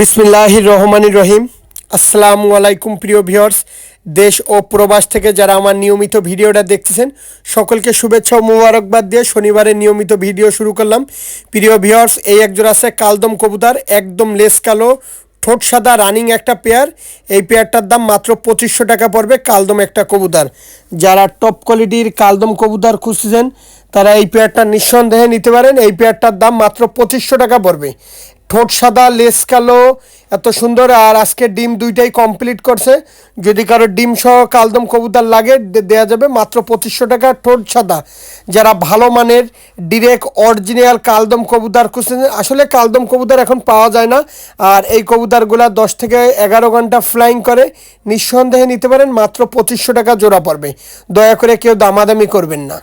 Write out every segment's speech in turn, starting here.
বিসমিল্লাহির রহমানির রহিম আসসালামু আলাইকুম প্রিয় ভিউয়ার্স, দেশ ও প্রবাস থেকে যারা আমার নিয়মিত ভিডিওটা দেখতেছেন, সকলকে শুভেচ্ছা ও মুবারকবাদ দিয়ে শনিবারে নিয়মিত ভিডিও শুরু করলাম। প্রিয় ভিউয়ার্স, এই একজোড়া আছে কালদম কবুতর, একদম লেস কালো, ঠোঁট সাদা রানিং একটা পেয়ার এই পেয়ারটার দাম মাত্র পঁচিশশো টাকা পড়বে কালদম একটা কবুতর। যারা টপ কোয়ালিটির কালদম কবুতর খুঁজছেন তারা এই পেয়ারটা নিঃসন্দেহে নিতে পারেন। এই পেয়ারটার দাম মাত্র পঁচিশশো টাকা পড়বে। ঠোঁট সাদা, লেস কালো, এত সুন্দর। আর আজকে ডিম দুইটাই কমপ্লিট করছে। যদি কারও ডিম সহ কালদম কবুতর লাগে, দে- দেয়া যাবে মাত্র পঁচিশশো টাকা ঠোঁট সাদা। যারা ভালো মানের ডিরেক্ট অরিজিনাল কালদম কবুতর খুঁজছেন, আসলে কালদম কবুতর এখন পাওয়া যায় না। আর এই কবুতরগুলা দশ থেকে এগারো ঘণ্টা ফ্লাইং করে, নিঃসন্দেহে নিতে পারেন, মাত্র পঁচিশশো টাকা জোড়া পড়বে। দয়া করে কেউ দামাদামি করবেন না।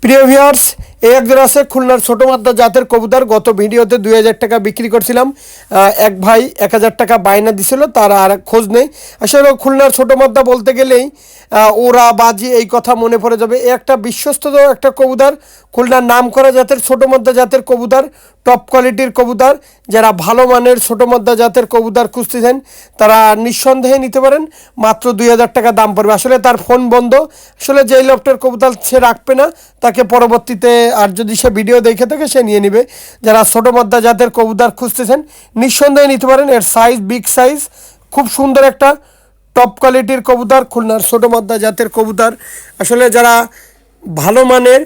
প্রিয় ভিউয়ার্স এই একজন আছে খুলনার ছোট মাদ্দা জাতের কবুতর। গত ভিডিওতে দুই হাজার টাকা বিক্রি করছিলাম। এক ভাই এক হাজার টাকা বায়না দিছিল, তার আর খোঁজ নেই। আসলে খুলনার ছোটো মাদ্দা বলতে গেলেই ওরা বাজি এই কথা মনে পড়ে যাবে। একটা বিশ্বস্ত একটা কবুতর, খুলনার নাম করা জাতের ছোটো মাদ্দা জাতের কবুতর টপ কোয়ালিটির কবুতর। যারা ভালো মানের ছোটো মদ্দা জাতের কবুতর খুঁজতেছেন, তারা নিঃসন্দেহে নিতে পারেন। মাত্র দুই হাজার টাকা দাম পড়বে। আসলে তার ফোন বন্ধ। আসলে যেই লোকটার কবুতর সে রাখবে না, তাকে পরবর্তীতে আর যদি সে ভিডিও দেখে থাকে, সে নিয়ে নেবে। যারা ছোটো মদ্দা জাতের কবুতর খুঁজতেছেন, নিঃসন্দেহে নিতে পারেন। এর সাইজ বিগ সাইজ খুব সুন্দর একটা টপ কোয়ালিটির কবুতর, খুলনার ছোটো মদ্দা জাতের কবুতর। আসলে যারা ভালো মানের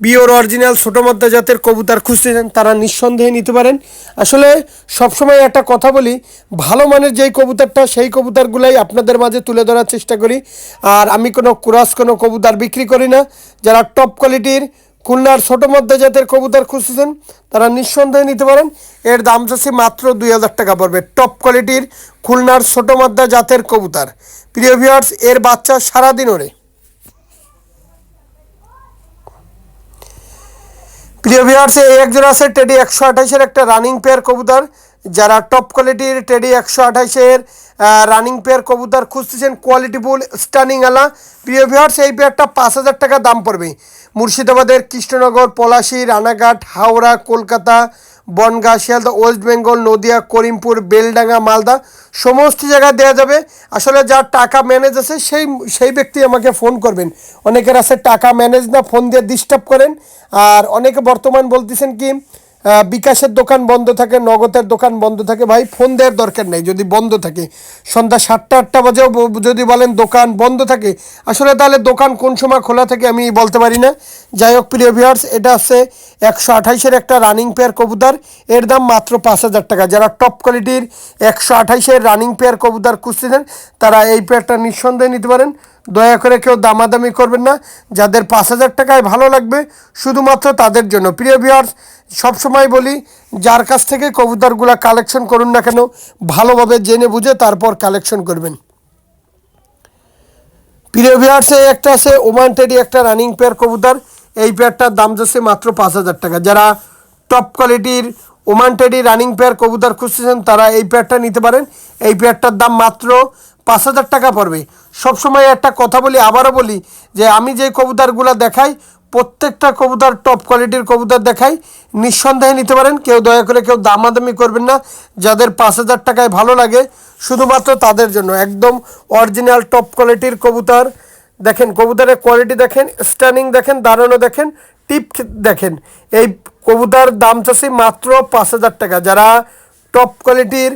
পিওর অরিজিনাল ছোটো মধ্যে জাতের কবুতর খুঁজতেছেন, তারা নিঃসন্দেহে নিতে পারেন। আসলে সবসময় একটা কথা বলি, ভালো মানের যেই কবুতরটা, সেই কবুতরগুলাই আপনাদের মাঝে তুলে ধরার চেষ্টা করি। আর আমি কোনো ক্রস কোনো কবুতর বিক্রি করি না। যারা টপ কোয়ালিটির খুলনার ছোট মধ্যে জাতের কবুতর খুঁজতেছেন, তারা নিঃসন্দেহে নিতে পারেন। এর দাম যাচ্ছে মাত্র দুই হাজার টাকা পড়বে। টপ কোয়ালিটির খুলনার ছোট মধ্যা জাতের কবুতর। প্রিয় ভিউয়ার্স এর বাচ্চা সারাদিন ওরে প্রিয় ভিউয়ার্স এই একজন আছে টেডি একশো আঠাশের একটা রানিং পেয়ার কবুতর। যারা টপ কোয়ালিটির টেডি একশো আঠাইশের রানিং পেয়ার কবুতর খুঁজতেছেন কোয়ালিটিফুল স্টানিং আলা। প্রিয় ভিউয়ার্স এই পেয়ারটা পাঁচ হাজার টাকা দাম পড়বে। মুর্শিদাবাদের কৃষ্ণনগর, পলাশী, রানাঘাট, হাওড়া, কলকাতা, বনগাঁ, শিয়ালদা, ওয়েস্ট বেঙ্গল, নদিয়া, করিমপুর, বেলডাঙ্গা, মালদা, সমস্ত জায়গায় দেওয়া যাবে। আসলে যার টাকা ম্যানেজ আছে, সেই সেই ব্যক্তি আমাকে ফোন করবেন। অনেকের আছে টাকা ম্যানেজ না ফোন দিয়ে ডিস্টার্ব করেন। আর অনেকে বর্তমান বলতেছেন কি বিকাশের দোকান বন্ধ থাকে, নগদের দোকান বন্ধ থাকে। ভাই, ফোন দেওয়ার দরকার নেই যদি বন্ধ থাকে। সন্ধ্যা সাতটা, আটটা বাজেও যদি বলেন দোকান বন্ধ থাকে। আসলে তাহলে দোকান কোন সময় খোলা থাকে আমি বলতে পারি না। যাই হোক, প্রিয় ভিউয়ার্স এটা আছে একশো আঠাইশের একটা রানিং পেয়ার কবুতর। এর দাম মাত্র পাঁচ হাজার টাকা। যারা টপ কোয়ালিটির একশো আঠাইশের রানিং পেয়ার কবুতর খুঁজতেছেন, তারা এই পেয়ারটা নিঃসন্দেহে নিতে পারেন। দয়া করে কেউ দামাদামি করবেন না। যাদের পাঁচ হাজার টাকায় ভালো লাগবে, শুধুমাত্র তাদের জন্য। প্রিয় ভিউয়ার্স সবসময় বলি, যার কাছ থেকে কবুতরগুলা কালেকশন করুন না কেন, ভালোভাবে জেনে বুঝে তারপর কালেকশন করবেন। প্রিয় ভিউয়ার্সে একটা আছে ওমান টেডি একটা রানিং পেয়ার কবুতর। এই পেয়ারটার দাম যাচ্ছে মাত্র পাঁচ হাজার টাকা। যারা টপ কোয়ালিটির ওমান টেডি রানিং পেয়ার কবুতর খুঁজতেছেন, তারা এই পেয়ারটা নিতে পারেন। এই পেয়ারটার দাম মাত্র পাঁচ হাজার টাকা পড়বে। সবসময় একটা কথা বলি, আবারও বলি যে, আমি যে কবুতরগুলো দেখাই প্রত্যেকটা কবুতর টপ কোয়ালিটির কবুতর দেখাই। নিঃসন্দেহে নিতে পারেন। কেউ দয়া করে কেউ দামাদামি করবেন না। যাদের পাঁচ হাজার টাকায় ভালো লাগে, শুধুমাত্র তাদের জন্য। একদম অরিজিনাল টপ কোয়ালিটির কবুতর। দেখেন, কবুতরের কোয়ালিটি দেখেন স্ট্যানিং দেখেন দাঁড়ানো দেখেন টিপ দেখেন। এই কবুতর দাম চাষি মাত্র পাঁচ হাজার টাকা। যারা টপ কোয়ালিটির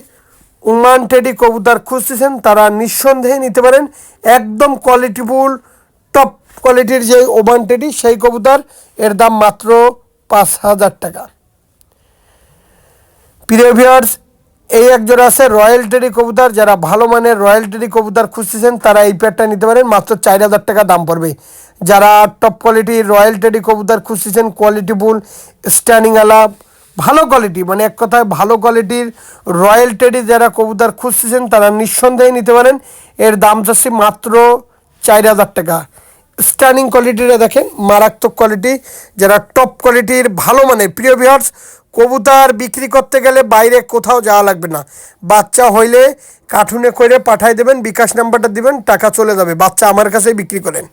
উমান টেডি কবুতর খুঁজতেছেন, তারা নিঃসন্দেহে নিতে পারেন। একদম কোয়ালিটিফুল টপ কোয়ালিটির যে ওমান টেডি সেই কবুতর এর দাম মাত্র পাঁচ হাজার টাকা। প্রিয় ভিউয়ার্স এই একজন আছে রয়্যাল টেডি কবুতর। যারা ভালো মানের রয়্যাল টেডি কবুতর খুঁজতেছেন, তারা এই পেয়ারটা নিতে পারেন। মাত্র চার হাজার টাকা দাম পড়বে। যারা টপ কোয়ালিটির রয়্যাল টেডি কবুতর খুঁজতেছেন কোয়ালিটি কোয়ালিটিফুল স্ট্যান্ডিং আলা, ভালো কোয়ালিটি মানে এক কথায় ভালো কোয়ালিটির রয়্যাল টেডি যারা কবুতর খুঁজতেছেন, তারা নিঃসন্দেহে নিতে পারেন। এর দাম যাচ্ছে মাত্র চার হাজার টাকা। স্ট্যান্ডিং কোয়ালিটিটা দেখেন, মারাত্মক কোয়ালিটি যারা টপ কোয়ালিটির ভালো মানের, প্রিয় ভিউয়ার্স কবুতর বিক্রি করতে গেলে বাইরে কোথাও যাওয়া লাগবে না। বাচ্চা হইলে কার্টুনে করে পাঠাই দেবেন, বিকাশ নাম্বারটা দিবেন, টাকা চলে যাবে, বাচ্চা আমার কাছেই বিক্রি করেন।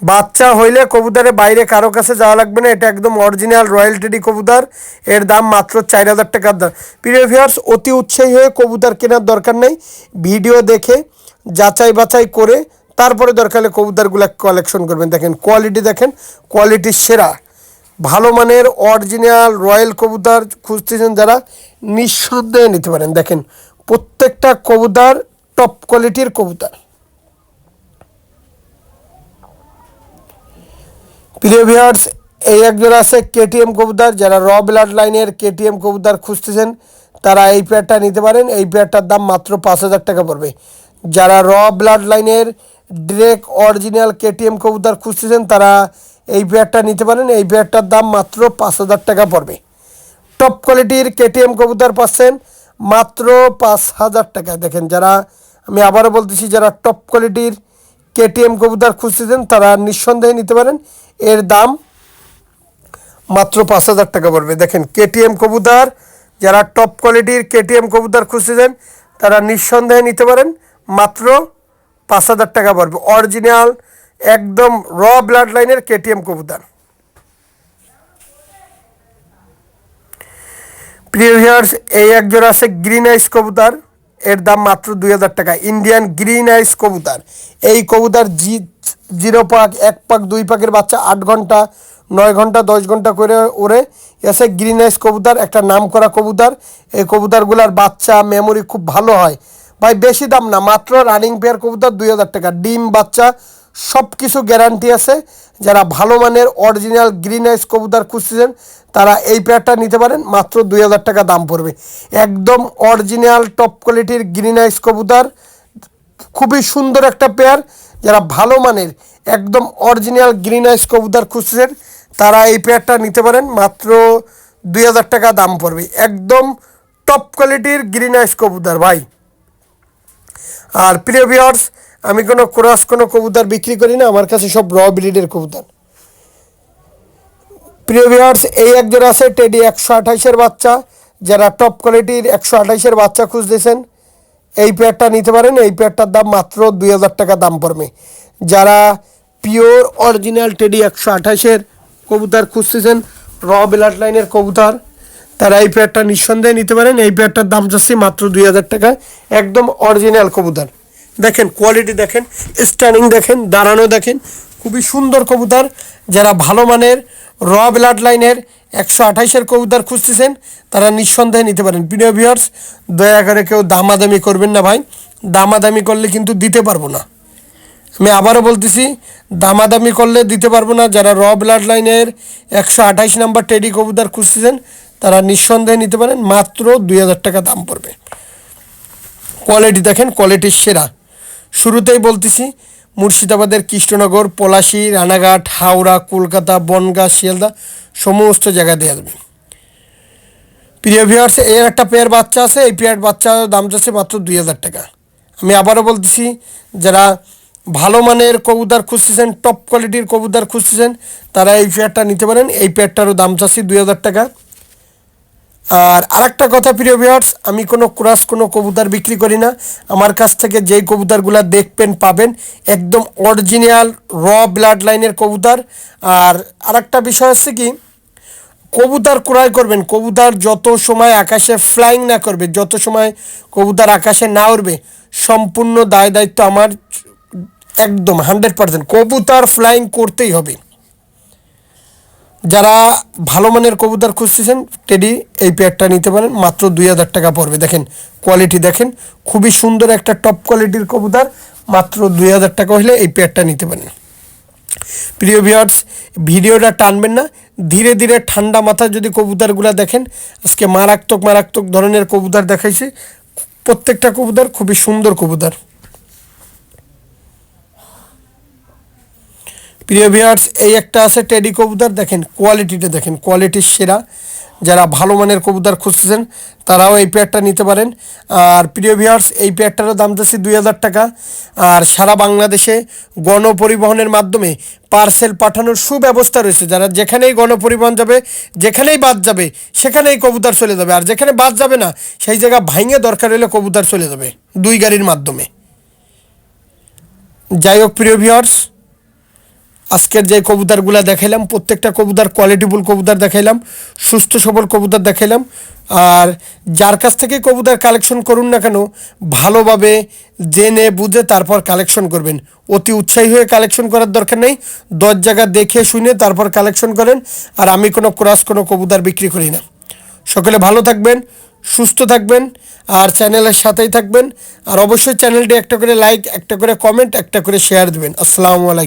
বাচ্চা হইলে কবুতরের বাইরে কারও কাছে যাওয়া লাগবে না, এটা একদম অরিজিনাল রয়্যাল টেডি কবুতর, এর দাম মাত্র চার হাজার টাকার দাম প্রিয় ভিউয়ার্স অতি উৎসাহী হয়ে কবুতর কেনার দরকার নেই, ভিডিও দেখে যাচাই বাছাই করে তারপরে দরকার হলে কবুতরগুলো কালেকশন করবেন। দেখেন কোয়ালিটি দেখেন কোয়ালিটি সেরা। ভালো মানের অরিজিনাল রয়্যাল কবুতর খুঁজতেছেন যারা, নিঃসন্দেহে নিতে পারেন। দেখেন, প্রত্যেকটা কবুতর টপ কোয়ালিটির কবুতর। প্রিয় এই একজন আছে কেটিএম কবুতর। যারা র ব্লাড লাইনের কেটিএম কবুতর খুঁজতেছেন, তারা এই পেয়ারটা নিতে পারেন। এই পেয়ারটার দাম মাত্র পাঁচ হাজার টাকা পড়বে। যারা র ব্লাড লাইনের ডিরেক্ট অরিজিনাল কেটিএম কবুতর খুঁজতেছেন, তারা এই পেয়ারটা নিতে পারেন। এই পেয়ারটার দাম মাত্র পাঁচ হাজার টাকা পড়বে। টপ কোয়ালিটির কেটিএম কবুতর পাচ্ছেন মাত্র পাঁচ হাজার টাকা। দেখেন, যারা আমি আবারও বলতেছি, যারা টপ কোয়ালিটির কেটিএম কবুতর খুঁজতেছেন, তারা নিঃসন্দেহে নিতে পারেন। এর দাম মাত্র পাঁচ হাজার টাকা পড়বে। দেখেন কেটিএম কবুতর, যারা টপ কোয়ালিটির কেটিএম কবুতর খুঁজতেছেন, তারা নিঃসন্দেহে নিতে পারেন। মাত্র পাঁচ হাজার টাকা পড়বে। অরিজিনাল, একদম র ব্লাড লাইনের কেটিএম কবুতর। প্রিয় ভিউয়ার্স এই এক জোড়া আছে গ্রিন আইস কবুতর। এর দাম মাত্র দুই হাজার টাকা। ইন্ডিয়ান গ্রিন আইস কবুতর। এই কবুতর জি, জিরো পাক, এক পাক, দুই পাকের বাচ্চা, আট ঘণ্টা, নয় ঘণ্টা, দশ ঘণ্টা করে ওরে। এসে গ্রিন আইস কবুতর, একটা নাম করা কবুতর। এই কবুতরগুলার বাচ্চা মেমোরি খুব ভালো হয়। ভাই, বেশি দাম না, মাত্র রানিং পেয়ার কবুতর দুই হাজার টাকা। ডিম, বাচ্চা সব কিছু গ্যারান্টি আছে। যারা ভালো মানের অরিজিনাল গ্রিন আইস কবুতর খুঁজছেন তারা এই পেয়ারটা নিতে পারেন, মাত্র দুই হাজার টাকা দাম পড়বে। একদম অরিজিনাল টপ কোয়ালিটির গ্রিন আইস কবুতর, খুবই সুন্দর একটা পেয়ার যারা ভালো মানের, একদম অরিজিনাল গ্রিন আইস কবুতর খুঁজছেন তারা এই পেয়ারটা নিতে পারেন, মাত্র দুই হাজার টাকা দাম পড়বে। একদম টপ কোয়ালিটির গ্রিন আইস কবুতর, ভাই। আর প্রিয় ভিউয়ার্স আমি কোনো ক্রস, কোনো কবুতর বিক্রি করি না, আমার কাছে সব র ব্রিডের কবুতর। প্রিয় ভিউয়ার্স এই একজন আছে টেডি একশো আঠাইশের বাচ্চা, যারা টপ কোয়ালিটির একশো আঠাইশের বাচ্চা খুঁজতেছেন, এই পেয়ারটা নিতে পারেন, এই পেয়ারটার দাম মাত্র দুই হাজার টাকা দাম পড়বে। যারা পিওর অরিজিনাল টেডি একশো আঠাইশের কবুতর খুঁজতেছেন র ব্লাড লাইনের কবুতর তারা এই পেয়ারটা নিঃসন্দেহে নিতে পারেন। এই পেয়ারটার দাম যাচ্ছে মাত্র দুই হাজার টাকা। একদম অরিজিনাল কবুতর। দেখেন কোয়ালিটি দেখেন স্ট্যান্ডিং দেখেন, দাঁড়ানো দেখেন, খুবই সুন্দর কবুতর। যারা ভালো মানের র ব্লাড লাইনের একশো আঠাইশের কবুতর খুঁজতেছেন, তারা নিঃসন্দেহে নিতে পারেন। প্রিয় ভিউয়ার্স দয়া করে কেউ দামাদামি করবেন না ভাই। দামাদামি করলে কিন্তু দিতে পারব না। আমি আবারও বলতেছি, দামাদামি করলে দিতে পারব না। যারা র ব্লাড লাইনের একশো আঠাইশ নাম্বার টেডি কবুতর খুঁজতেছেন তারা নিঃসন্দেহে নিতে পারেন, মাত্র দুই হাজার টাকা দাম পড়বে। কোয়ালিটি দেখেন কোয়ালিটির সেরা। শুরুতেই বলতেছি, মুর্শিদাবাদের কৃষ্ণনগর, পলাশী, রানাঘাট, হাওড়া, কলকাতা, বনগাঁ, শিয়ালদা, সমস্ত জায়গা দেওয়া যাবে প্রিয় ভিউয়ার্স এর একটা পেয়ার বাচ্চা আছে, এই পেয়ার বাচ্চা দাম যাচ্ছে মাত্র দুই হাজার টাকা। আমি আবারও বলতেছি, যারা ভালো মানের কবুতর খুঁজতেছেন টপ কোয়ালিটির কবুতর খুঁজতেছেন, তারা এই পেয়ারটা নিতে পারেন। এই পেয়ারটারও দাম চাচ্ছি দুই হাজার টাকা। আর আরেকটা কথা প্রিয় ভিউয়ার্স আমি কোনো ক্রাস, কোনো কবুতর বিক্রি করি না। আমার কাছ থেকে যেই কবুতরগুলো দেখবেন, পাবেন। একদম অরিজিনাল র ব্লাড লাইনের কবুতর। আর আরেকটা বিষয় হচ্ছে কি, কবুতর ক্রয় করবেন। কবুতর যত সময় আকাশে ফ্লাইং না করবে, যত সময় কবুতর আকাশে না উড়বে, সম্পূর্ণ দায় দায়িত্ব আমার একদম হান্ড্রেড পার্সেন্ট কবুতর ফ্লাইং করতেই হবে। যারা ভালো মানের কবুতর খুঁজতেছেন টেডি এই পেয়ারটা নিতে পারেন। মাত্র দুই হাজার টাকা পড়বে। দেখেন কোয়ালিটি দেখেন, খুবই সুন্দর একটা টপ কোয়ালিটির কবুতর। মাত্র দুই হাজার টাকা হলে এই পেয়ারটা নিতে পারেন। প্রিয় ভিউয়ার্স ভিডিওটা টানবেন না। ধীরে ধীরে ঠান্ডা মাথায় যদি কবুতরগুলো দেখেন, আজকে মারাত্মক মারাত্মক ধরনের কবুতর দেখাইছে। প্রত্যেকটা কবুতর খুবই সুন্দর কবুতর। প্রিয় ভিউয়ার্স, এই একটা আছে টেডি কবুতর। দেখেন, কোয়ালিটিটা দেখেন, কোয়ালিটির সেরা। যারা ভালো মানের কবুতর খুঁজতেছেন, তারাও এই পেয়ারটা নিতে পারেন। আর প্রিয় ভিউয়ার্স, এই পেয়ারটারও দাম যাচ্ছে দুই টাকা। আর সারা বাংলাদেশে গণপরিবহনের মাধ্যমে পার্সেল পাঠানোর সুব্যবস্থা রয়েছে। যারা যেখানেই গণপরিবহন যাবে, যেখানেই বাদ যাবে, সেখানেই কবুতর চলে যাবে। আর যেখানে বাদ যাবে না, সেই জায়গা ভাঙে দরকার হলে কবুতর চলে যাবে দুই গাড়ির মাধ্যমে। যাই হোক, প্রিয় ভিউয়ার্স আজকের যে কবুতরগুলো দেখাইলাম, প্রত্যেকটা কবুতার কোয়ালিটিফুল কবুতার দেখাইলাম, সুস্থ সবল কবুতার দেখাইলাম। আর যার কাছ থেকে কবুতার কালেকশন করুন না কেন, ভালোভাবে জেনে বুঝে তারপর কালেকশন করবেন। অতি উৎসাহী হয়ে কালেকশন করার দরকার নেই। দশ জায়গা দেখে শুনে তারপর কালেকশন করেন, আর আমি কোনো ক্রস কোনো কবুতার বিক্রি করি না। সকলে ভালো থাকবেন, সুস্থ থাকবেন, আর চ্যানেলের সাথেই থাকবেন। আর অবশ্যই চ্যানেলটি একটা করে লাইক একটা করে কমেন্ট একটা করে শেয়ার দিবেন। আসসালামু আলাইকুম।